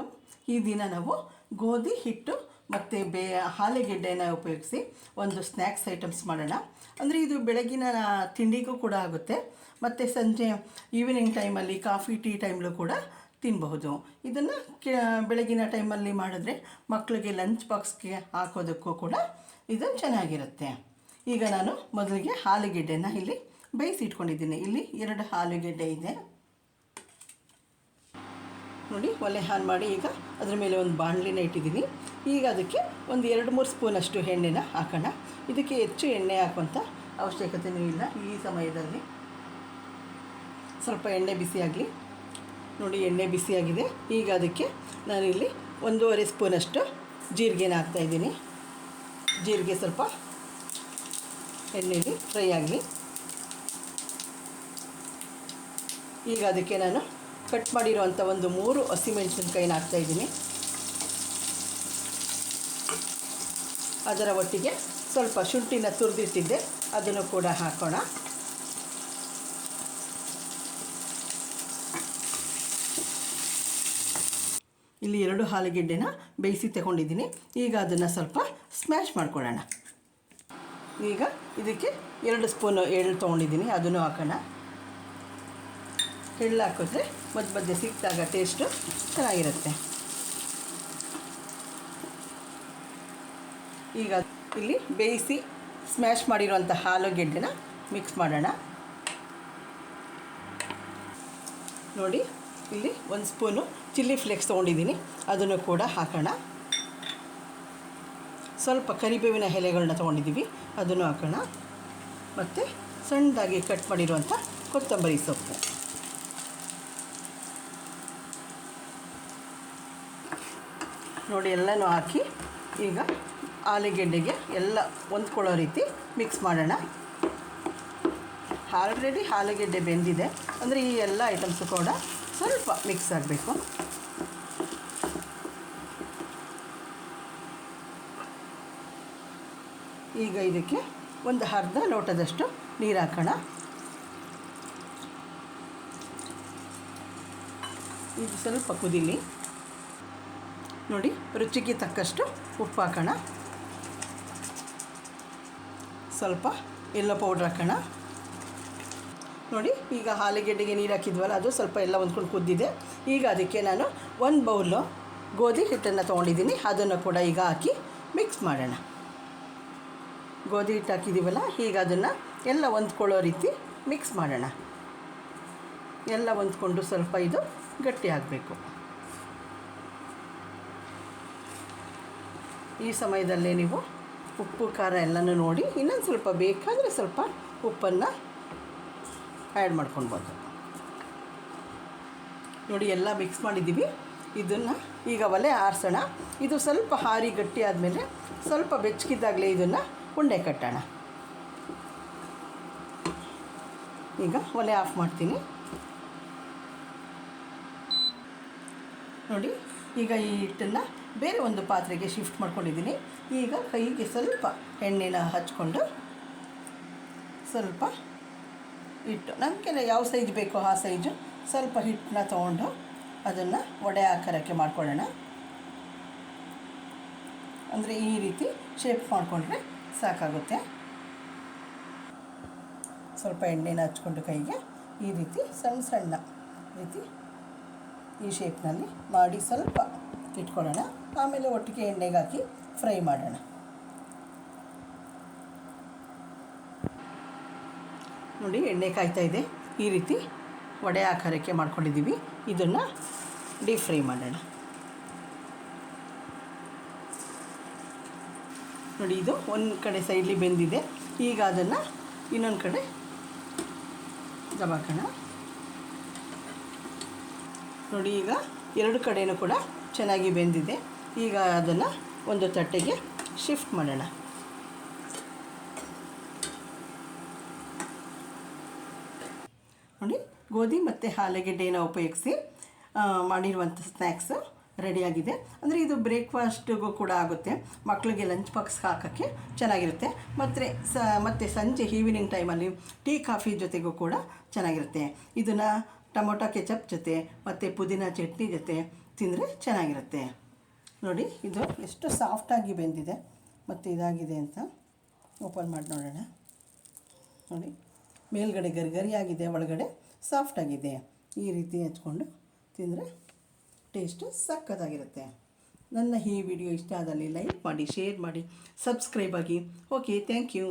Welcome ಈ ದಿನ ನಾವು ಗೋಧಿ, ಹಿಟ್ಟು ಮತ್ತು ಬೇ ಆಲೂಗೆಡ್ಡೆನ ಉಪಯೋಗಿಸಿ ಒಂದು ಸ್ನ್ಯಾಕ್ಸ್ ಐಟಮ್ಸ್ ಮಾಡೋಣ. ಅಂದರೆ ಇದು ಬೆಳಗಿನ ತಿಂಡಿಗೂ ಕೂಡ ಆಗುತ್ತೆ. ಮತ್ತು ಸಂಜೆ ಈವ್ನಿಂಗ್ ಟೈಮಲ್ಲಿ ಕಾಫಿ, ಟೀ ಟೈಮಲ್ಲೂ ಕೂಡ ತಿನ್ನಬಹುದು ಇದನ್ನು ಕೆ ಬೆಳಗಿನ ಟೈಮಲ್ಲಿ ಮಾಡಿದ್ರೆ ಮಕ್ಕಳಿಗೆ ಲಂಚ್ ಬಾಕ್ಸ್ಗೆ ಹಾಕೋದಕ್ಕೂ ಕೂಡ ಇದು ಚೆನ್ನಾಗಿರುತ್ತೆ. ಈಗ ನಾನು ಮೊದಲಿಗೆ ಆಲೂಗೆಡ್ಡೆನ ಇಲ್ಲಿ ಬೇಯಿಸಿ ಇಟ್ಕೊಂಡಿದ್ದೀನಿ ಇಲ್ಲಿ ಎರಡು ಆಲೂಗೆಡ್ಡೆ ಇದೆ. ನೋಡಿ, ಒಲೆ ಹಾನ್ ಮಾಡಿ ಈಗ ಅದ್ರ ಮೇಲೆ ಒಂದು ಬಾಣಲಿನ ಇಟ್ಟಿದ್ದೀನಿ. ಈಗ ಅದಕ್ಕೆ ಒಂದು ಎರಡು ಮೂರು ಸ್ಪೂನಷ್ಟು ಎಣ್ಣೆನ ಹಾಕೋಣ. ಇದಕ್ಕೆ ಹೆಚ್ಚು ಎಣ್ಣೆ ಹಾಕುವಂಥ ಅವಶ್ಯಕತೆಯೂ ಇಲ್ಲ. ಈ ಸಮಯದಲ್ಲಿ ಸ್ವಲ್ಪ ಎಣ್ಣೆ ಬಿಸಿಯಾಗಲಿ ನೋಡಿ, ಎಣ್ಣೆ ಬಿಸಿಯಾಗಿದೆ ಈಗ ಅದಕ್ಕೆ ನಾನಿಲ್ಲಿ ಒಂದೂವರೆ ಸ್ಪೂನಷ್ಟು ಜೀರಿಗೆನ ಹಾಕ್ತಾಯಿದ್ದೀನಿ ಜೀರಿಗೆ ಸ್ವಲ್ಪ ಎಣ್ಣೆಯಲ್ಲಿ ಫ್ರೈ ಆಗಲಿ. ಈಗ ಅದಕ್ಕೆ ನಾನು ಕಟ್ ಮಾಡಿರುವಂಥ ಒಂದು ಮೂರು ಹಸಿಮೆಣಸಿನ್ಕಾಯಿನ ಹಾಕ್ತಾಯಿದ್ದೀನಿ ಅದರ ಒಟ್ಟಿಗೆ ಸ್ವಲ್ಪ ಶುಂಠಿನ ತುರಿದಿಟ್ಟಿದ್ದೆ, ಅದನ್ನು ಕೂಡ ಹಾಕೋಣ. ಇಲ್ಲಿ ಎರಡು ಆಲೂಗೆಡ್ಡೆನ ಬೇಯಿಸಿ ತಗೊಂಡಿದ್ದೀನಿ. ಈಗ ಅದನ್ನು ಸ್ವಲ್ಪ ಸ್ಮ್ಯಾಶ್ ಮಾಡ್ಕೊಳ್ಳೋಣ. ಈಗ ಇದಕ್ಕೆ ಎರಡು ಸ್ಪೂನು ಎಳ್ಳು ತೊಗೊಂಡಿದ್ದೀನಿ, ಅದನ್ನು ಹಾಕೋಣ. ಎಳ್ಳು ಹಾಕಿದ್ರೆ ಮಧ್ಯ ಮಧ್ಯೆ ಸಿಕ್ಕಿದಾಗ ಟೇಸ್ಟು ಚೆನ್ನಾಗಿರುತ್ತೆ. ಈಗ ಇಲ್ಲಿ ಬೇಯಿಸಿ ಸ್ಮ್ಯಾಶ್ ಮಾಡಿರುವಂಥ ಆಲೂಗೆಡ್ಡೆನ ಮಿಕ್ಸ್ ಮಾಡೋಣ. ನೋಡಿ, ಇಲ್ಲಿ ಒಂದು ಸ್ಪೂನು ಚಿಲ್ಲಿ ಫ್ಲೇಕ್ಸ್ ತೊಗೊಂಡಿದ್ದೀನಿ. ಅದನ್ನು ಕೂಡ ಹಾಕೋಣ. ಸ್ವಲ್ಪ ಕರಿಬೇವಿನ ಎಲೆಗಳನ್ನ ತೊಗೊಂಡಿದ್ದೀವಿ. ಅದನ್ನು ಹಾಕೋಣ. ಮತ್ತು ಸಣ್ಣದಾಗಿ ಕಟ್ ಮಾಡಿರುವಂಥ ಕೊತ್ತಂಬರಿ ಸೊಪ್ಪು. ನೋಡಿ ಎಲ್ಲನೂ ಹಾಕಿ ಈಗ ಆಲೂಗೆಡ್ಡೆಗೆ ಎಲ್ಲ ಹೊಂದ್ಕೊಳ್ಳೋ ರೀತಿ ಮಿಕ್ಸ್ ಮಾಡೋಣ. ಆಲ್ರೆಡಿ ಆಲೂಗೆಡ್ಡೆ ಬೆಂದಿದೆ. ಅಂದರೆ ಈ ಎಲ್ಲ ಐಟಮ್ಸು ಕೂಡ ಸ್ವಲ್ಪ ಮಿಕ್ಸ್ ಆಗಬೇಕು. ಈಗ ಇದಕ್ಕೆ ಒಂದು ಅರ್ಧ ಲೋಟದಷ್ಟು ನೀರು ಹಾಕೋಣ. ಇದು ಸ್ವಲ್ಪ ಕುದೀಲಿ. ನೋಡಿ, ರುಚಿಗೆ ತಕ್ಕಷ್ಟು ಉಪ್ಪು ಹಾಕೋಣ. ಸ್ವಲ್ಪ ಎಲ್ಲೋ ಪೌಡ್ರ್ ಹಾಕೋಣ. ನೋಡಿ, ಈಗ ಆಲೂಗೆಡ್ಡೆಗೆ ನೀರು ಹಾಕಿದ್ವಲ್ಲ, ಅದು ಸ್ವಲ್ಪ ಎಲ್ಲ ಹೊಂದ್ಕೊಂಡು ಕುದ್ದಿದೆ. ಈಗ ಅದಕ್ಕೆ ನಾನು ಒಂದು ಬೌಲು ಗೋಧಿ ಹಿಟ್ಟನ್ನು ತೊಗೊಂಡಿದ್ದೀನಿ. ಅದನ್ನು ಕೂಡ ಈಗ ಹಾಕಿ ಮಿಕ್ಸ್ ಮಾಡೋಣ. ಗೋಧಿ ಹಿಟ್ಟು ಹಾಕಿದ್ದೀವಲ್ಲ ಈಗ ಅದನ್ನು ಎಲ್ಲ ಹೊಂದ್ಕೊಳ್ಳೋ ರೀತಿ ಮಿಕ್ಸ್ ಮಾಡೋಣ. ಎಲ್ಲ ಹೊಂದ್ಕೊಂಡು ಸ್ವಲ್ಪ ಇದು ಗಟ್ಟಿ ಆಗಬೇಕು. ಈ ಸಮಯದಲ್ಲೇ ನೀವು ಉಪ್ಪು, ಖಾರ ಎಲ್ಲನೂ ನೋಡಿ, ಇನ್ನೊಂದು ಸ್ವಲ್ಪ ಬೇಕಾದರೆ ಸ್ವಲ್ಪ ಉಪ್ಪನ್ನು ಆ್ಯಡ್ ಮಾಡ್ಕೊಳ್ಬೋದು. ನೋಡಿ, ಎಲ್ಲ ಮಿಕ್ಸ್ ಮಾಡಿದ್ದೀವಿ. ಇದನ್ನು ಈಗ ಒಲೆ ಆರಿಸೋಣ. ಇದು ಸ್ವಲ್ಪ ಹಾರಿ ಗಟ್ಟಿ ಆದಮೇಲೆ ಸ್ವಲ್ಪ ಬೆಚ್ಚಗಿದ್ದಾಗಲೇ ಇದನ್ನು ಉಂಡೆ ಕಟ್ಟೋಣ. ಈಗ ಒಲೆ ಆಫ್ ಮಾಡ್ತೀನಿ. ನೋಡಿ, ಈಗ ಈ ಹಿಟ್ಟನ್ನು ಬೇರೆ ಒಂದು ಪಾತ್ರೆಗೆ ಶಿಫ್ಟ್ ಮಾಡ್ಕೊಂಡಿದ್ದೀನಿ. ಈಗ ಕೈಗೆ ಸ್ವಲ್ಪ ಎಣ್ಣೆನ ಹಚ್ಕೊಂಡು ಸ್ವಲ್ಪ ಹಿಟ್ಟು. ನಮಗೆಲ್ಲ ಯಾವ ಸೈಜ್ ಬೇಕೋ ಆ ಸೈಜು ಸ್ವಲ್ಪ ಹಿಟ್ಟನ್ನ ತೊಗೊಂಡು ಅದನ್ನು ವಡೆ ಆಕಾರಕ್ಕೆ ಮಾಡ್ಕೊಳ್ಳೋಣ. ಅಂದರೆ ಈ ರೀತಿ ಶೇಪ್ ಮಾಡಿಕೊಂಡ್ರೆ ಸಾಕಾಗುತ್ತೆ. ಸ್ವಲ್ಪ ಎಣ್ಣೆನ ಹಚ್ಕೊಂಡು ಕೈಗೆ ಈ ರೀತಿ ಸಣ್ಣ ಸಣ್ಣ ರೀತಿ ಈ ಶೇಪ್ನಲ್ಲಿ ಮಾಡಿ ಸ್ವಲ್ಪ ಇಟ್ಕೊಳ್ಳೋಣ. ಆಮೇಲೆ ಒಟ್ಟಿಗೆ ಎಣ್ಣೆಗೆ ಹಾಕಿ ಫ್ರೈ ಮಾಡೋಣ. ನೋಡಿ ಎಣ್ಣೆ ಕಾಯ್ತಾ ಇದೆ. ಈ ರೀತಿ ವಡೆ ಆಕಾರಕ್ಕೆ ಮಾಡ್ಕೊಂಡಿದ್ದೀವಿ. ಇದನ್ನು ಡೀಪ್ ಫ್ರೈ ಮಾಡೋಣ. ನೋಡಿ ಇದು ಒಂದು ಕಡೆ ಸೈಡ್ಲಿ ಬೆಂದಿದೆ. ಈಗ ಅದನ್ನು ಇನ್ನೊಂದು ಕಡೆ ದಬಾಕೋಣ ನೋಡಿ ಈಗ ಎರಡು ಕಡೆಯೂ ಕೂಡ ಚೆನ್ನಾಗಿ ಬೆಂದಿದೆ. ಈಗ ಅದನ್ನು ಒಂದು ತಟ್ಟೆಗೆ ಶಿಫ್ಟ್ ಮಾಡೋಣ. ನೋಡಿ, ಗೋಧಿ ಮತ್ತು ಹಾಲುಗೆಡ್ಡೆನ ಉಪಯೋಗಿಸಿ ಮಾಡಿರುವಂಥ ಸ್ನ್ಯಾಕ್ಸು ರೆಡಿಯಾಗಿದೆ ಅಂದರೆ ಇದು ಬ್ರೇಕ್ಫಾಸ್ಟಿಗೂ ಕೂಡ ಆಗುತ್ತೆ. ಮಕ್ಕಳಿಗೆ ಲಂಚ್ ಬಾಕ್ಸ್ ಹಾಕೋಕ್ಕೆ ಚೆನ್ನಾಗಿರುತ್ತೆ. ಮತ್ತು ಸ, ಮತ್ತು ಸಂಜೆ ಈವ್ನಿಂಗ್ ಟೈಮಲ್ಲಿ ಟೀ ಕಾಫಿ ಜೊತೆಗೂ ಕೂಡ ಚೆನ್ನಾಗಿರುತ್ತೆ. ಇದನ್ನು ಟೊಮೊಟೊ ಕೆಚಪ್ ಜೊತೆ, ಮತ್ತು ಪುದೀನ, ಚಟ್ನಿ ಜೊತೆ ತಿಂದರೆ ಚೆನ್ನಾಗಿರುತ್ತೆ. ನೋಡಿ, ಇದು ಎಷ್ಟು ಸಾಫ್ಟಾಗಿ ಬೆಂದಿದೆ, ಮತ್ತು ಇದಾಗಿದೆ ಅಂತ ಓಪನ್ ಮಾಡಿ ನೋಡೋಣ. ನೋಡಿ, ಮೇಲ್ಗಡೆ ಗರಿಗರಿಯಾಗಿದೆ, ಒಳಗಡೆ ಸಾಫ್ಟಾಗಿದೆ ಈ ರೀತಿ ಹಚ್ಕೊಂಡು ತಿಂದರೆ ಟೇಸ್ಟು ಸಕ್ಕತ್ತಾಗಿರುತ್ತೆ. ನನ್ನ ಈ ವಿಡಿಯೋ ಇಷ್ಟ ಆದಲ್ಲಿ ಲೈಕ್ ಮಾಡಿ ಶೇರ್ ಮಾಡಿ ಸಬ್ಸ್ಕ್ರೈಬ್ ಆಗಿ. Okay thank you